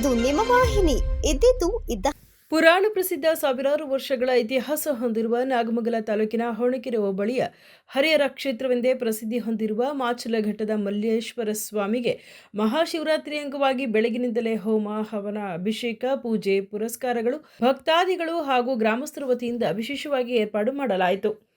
ನಿಮ್ಮ ವಾಹಿನಿ. ಇದ್ದಿದ್ದು ಇದ್ದ ಪುರಾಣ ಪ್ರಸಿದ್ಧ ಸಾವಿರಾರು ವರ್ಷಗಳ ಇತಿಹಾಸ ಹೊಂದಿರುವ ನಾಗಮಂಗಲ ತಾಲೂಕಿನ ಹೊಣಕೆರೆ ಹೋಬಳಿಯ ಹರಿಹರ ಕ್ಷೇತ್ರವೆಂದೇ ಪ್ರಸಿದ್ಧಿ ಹೊಂದಿರುವ ಮಾಚಲಘಟ್ಟದ ಮಲ್ಲೇಶ್ವರ ಸ್ವಾಮಿಗೆ ಮಹಾಶಿವರಾತ್ರಿ ಅಂಗವಾಗಿ ಬೆಳಗಿನಿಂದಲೇ ಹೋಮ, ಹವನ, ಅಭಿಷೇಕ, ಪೂಜೆ, ಪುರಸ್ಕಾರಗಳು, ಭಕ್ತಾದಿಗಳು ಹಾಗೂ ಗ್ರಾಮಸ್ಥರ ವತಿಯಿಂದ ವಿಶೇಷವಾಗಿ ಏರ್ಪಾಡು ಮಾಡಲಾಯಿತು.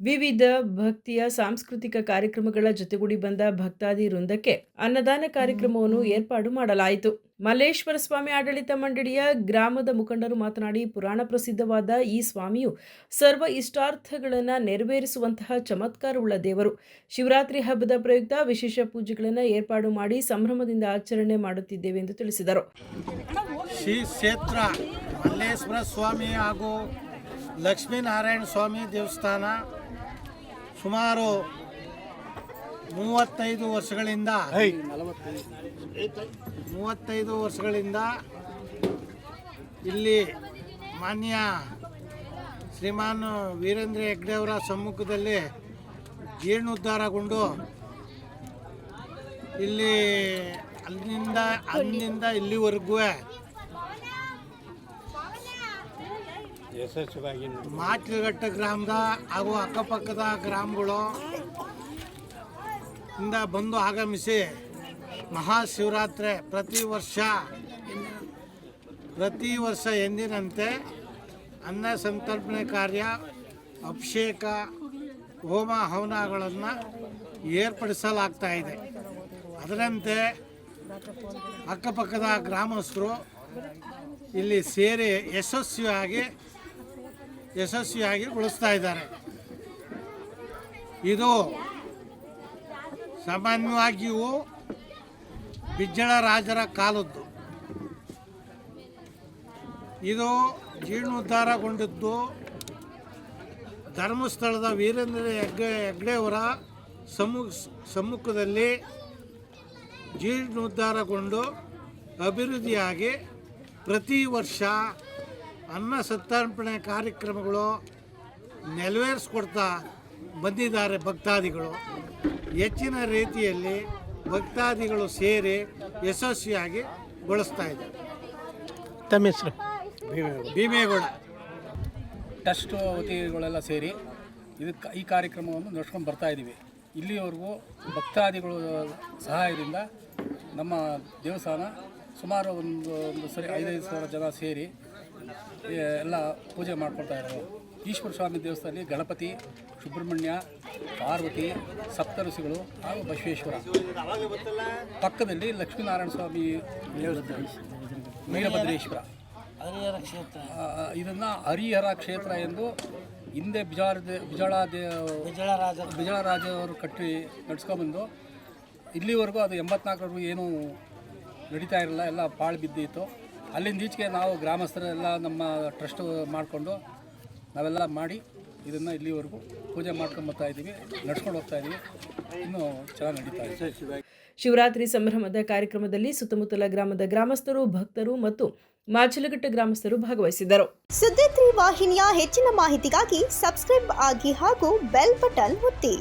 ವಿವಿಧ ಭಕ್ತಿಯ ಸಾಂಸ್ಕೃತಿಕ ಕಾರ್ಯಕ್ರಮಗಳ ಜೊತೆಗೂಡಿ ಬಂದ ಭಕ್ತಾದಿ ವೃಂದಕ್ಕೆ ಅನ್ನದಾನ ಕಾರ್ಯಕ್ರಮವನ್ನು ಏರ್ಪಾಡು ಮಾಡಲಾಯಿತು. ಮಲ್ಲೇಶ್ವರ ಸ್ವಾಮಿ ಆಡಳಿತ ಮಂಡಳಿಯ ಗ್ರಾಮದ ಮುಖಂಡರು ಮಾತನಾಡಿ ಪುರಾಣ ಪ್ರಸಿದ್ಧವಾದ ಈ ಸ್ವಾಮಿಯು ಸರ್ವ ಇಷ್ಟಾರ್ಥಗಳನ್ನು ನೆರವೇರಿಸುವಂತಹ ಚಮತ್ಕಾರವುಳ್ಳ ದೇವರು. ಶಿವರಾತ್ರಿ ಹಬ್ಬದ ಪ್ರಯುಕ್ತ ವಿಶೇಷ ಪೂಜೆಗಳನ್ನು ಏರ್ಪಾಡು ಮಾಡಿ ಸಂಭ್ರಮದಿಂದ ಆಚರಣೆ ಮಾಡುತ್ತಿದ್ದೇವೆ ಎಂದು ತಿಳಿಸಿದರು. ಶ್ರೀ ಕ್ಷೇತ್ರ ಮಲ್ಲೇಶ್ವರ ಸ್ವಾಮಿ ಹಾಗೂ ಲಕ್ಷ್ಮೀನಾರಾಯಣ ಸ್ವಾಮಿ ದೇವಸ್ಥಾನ ಸುಮಾರು ಮೂವತ್ತೈದು ವರ್ಷಗಳಿಂದ ಮೂವತ್ತೈದು ವರ್ಷಗಳಿಂದ ಇಲ್ಲಿ ಮಾನ್ಯ ಶ್ರೀಮಾನ್ ವೀರೇಂದ್ರ ಹೆಗ್ಡೆ ಅವರ ಸಮ್ಮುಖದಲ್ಲಿ ಜೀರ್ಣೋದ್ಧಾರಗೊಂಡು ಇಲ್ಲಿ ಅಲ್ಲಿಂದ ಅಲ್ಲಿಂದ ಇಲ್ಲಿವರೆಗೂ ಮಾಟ್ಲಘಟ್ಟ ಗ್ರಾಮದ ಹಾಗೂ ಅಕ್ಕಪಕ್ಕದ ಗ್ರಾಮಗಳು ಇಂದ ಬಂದು ಆಗಮಿಸಿ ಮಹಾಶಿವರಾತ್ರಿ ಪ್ರತಿ ವರ್ಷ ಪ್ರತಿ ವರ್ಷ ಎಂದಿನಂತೆ ಅನ್ನ ಸಂತರ್ಪಣೆ ಕಾರ್ಯ, ಅಭಿಷೇಕ, ಹೋಮ ಹವನಗಳನ್ನು ಏರ್ಪಡಿಸಲಾಗ್ತಾ ಇದೆ. ಅದರಂತೆ ಅಕ್ಕಪಕ್ಕದ ಗ್ರಾಮಸ್ಥರು ಇಲ್ಲಿ ಸೇರಿ ಯಶಸ್ವಿಯಾಗಿ ಯಶಸ್ವಿಯಾಗಿ ಉಳಿಸ್ತಾ ಇದ್ದಾರೆ. ಇದು ಸಾಮಾನ್ಯವಾಗಿಯೂ ಬಿಜ್ಜಳ ರಾಜರ ಕಾಲದ್ದು. ಇದು ಜೀರ್ಣೋದ್ಧಾರಗೊಂಡಿದ್ದು ಧರ್ಮಸ್ಥಳದ ವೀರೇಂದ್ರ ಹೆಗ್ಡೆ ಹೆಗ್ಡೆಯವರ ಸಮ್ಮು, ಸಮ್ಮುಖದಲ್ಲಿ ಜೀರ್ಣೋದ್ಧಾರಗೊಂಡು ಅಭಿವೃದ್ಧಿಯಾಗಿ ಪ್ರತಿ ವರ್ಷ ಅನ್ನ ಸಂತರ್ಪಣೆ ಕಾರ್ಯಕ್ರಮಗಳು ನೆರವೇರಿಸ್ಕೊಡ್ತಾ ಬಂದಿದ್ದಾರೆ ಭಕ್ತಾದಿಗಳು. ಹೆಚ್ಚಿನ ರೀತಿಯಲ್ಲಿ ಭಕ್ತಾದಿಗಳು ಸೇರಿ ಯಶಸ್ವಿಯಾಗಿ ಗೊಳಿಸ್ತಾ ಇದ್ದಾರೆ. ತಮ್ಮ ಹೆಸರು? ಭೀಮೇಗೌಡ. ಟ್ರಸ್ಟ್ ವತಿಗಳೆಲ್ಲ ಸೇರಿ ಇದಕ್ಕೆ ಈ ಕಾರ್ಯಕ್ರಮವನ್ನು ನಡೆಸ್ಕೊಂಡು ಬರ್ತಾ ಇದ್ದೀವಿ. ಇಲ್ಲಿವರೆಗೂ ಭಕ್ತಾದಿಗಳ ಸಹಾಯದಿಂದ ನಮ್ಮ ದೇವಸ್ಥಾನ ಸುಮಾರು ಒಂದು ಒಂದು ಸರಿ ಐದೈದು ಸಾವಿರ ಜನ ಸೇರಿ ಎಲ್ಲ ಪೂಜೆ ಮಾಡ್ಕೊಳ್ತಾ ಇರೋದು ಈಶ್ವರ ಸ್ವಾಮಿ ದೇವಸ್ಥಾನದಲ್ಲಿ ಗಣಪತಿ ಸುಬ್ರಹ್ಮಣ್ಯ ಪಾರ್ವತಿ ಸಪ್ತಋಷಿಗಳು ಹಾಗೂ ಬಸವೇಶ್ವರ. ಪಕ್ಕದಲ್ಲಿ ಲಕ್ಷ್ಮೀನಾರಾಯಣ ಸ್ವಾಮಿ ವೀರಭದ್ರೇಶ್ವರ. ಹರಿಹರ ಕ್ಷೇತ್ರ ಇದನ್ನು ಹರಿಹರ ಕ್ಷೇತ್ರ ಎಂದು ಹಿಂದೆ ಬಿಜಾರ ಬಿಜಾಳ ದೇ ಬಿಜಾಳರಾಜ ಅವರು ಕಟ್ಟಿ ನಡ್ಸ್ಕೊಂಬಂದು ಇಲ್ಲಿವರೆಗೂ ಅದು ಎಂಬತ್ನಾಲ್ಕರವರೆಗೂ ಏನೂ ನಡೀತಾ ಇರಲಿಲ್ಲ. ಎಲ್ಲ ಪಾಳು ಬಿದ್ದಿತ್ತು. ಅಲ್ಲಿಂದ ಈಚೆಗೆ ನಾವು ಗ್ರಾಮಸ್ಥರೆಲ್ಲ ನಮ್ಮ ಟ್ರಸ್ಟ್ ಮಾಡಿಕೊಂಡು ನಾವೆಲ್ಲ ಮಾಡಿ ಇದನ್ನು ಇಲ್ಲಿವರೆಗೂ ಪೂಜೆ ಮಾಡ್ಕೊಂಬರ್ತಾ ಇದ್ದೀವಿ ನಡ್ಸ್ಕೊಂಡು ಹೋಗ್ತಾ ಇದ್ದೀವಿ. ಇನ್ನೂ ಚೆನ್ನಾಗಿ ನಡೀತಾ ಇದೆ. ಶಿವರಾತ್ರಿ ಸಂಭ್ರಮದ ಕಾರ್ಯಕ್ರಮದಲ್ಲಿ ಸುತ್ತಮುತ್ತಲ ಗ್ರಾಮದ ಗ್ರಾಮಸ್ಥರು ಭಕ್ತರು ಮತ್ತು ಮಾಚಲಘಟ್ಟ ಗ್ರಾಮಸ್ಥರು ಭಾಗವಹಿಸಿದರು ಸುದ್ದಿ ತ್ರೀ ವಾಹಿನಿಯ ಹೆಚ್ಚಿನ ಮಾಹಿತಿಗಾಗಿ ಸಬ್ಸ್ಕ್ರೈಬ್ ಆಗಿ ಹಾಗೂ ಬೆಲ್ ಬಟನ್ ಒತ್ತಿ.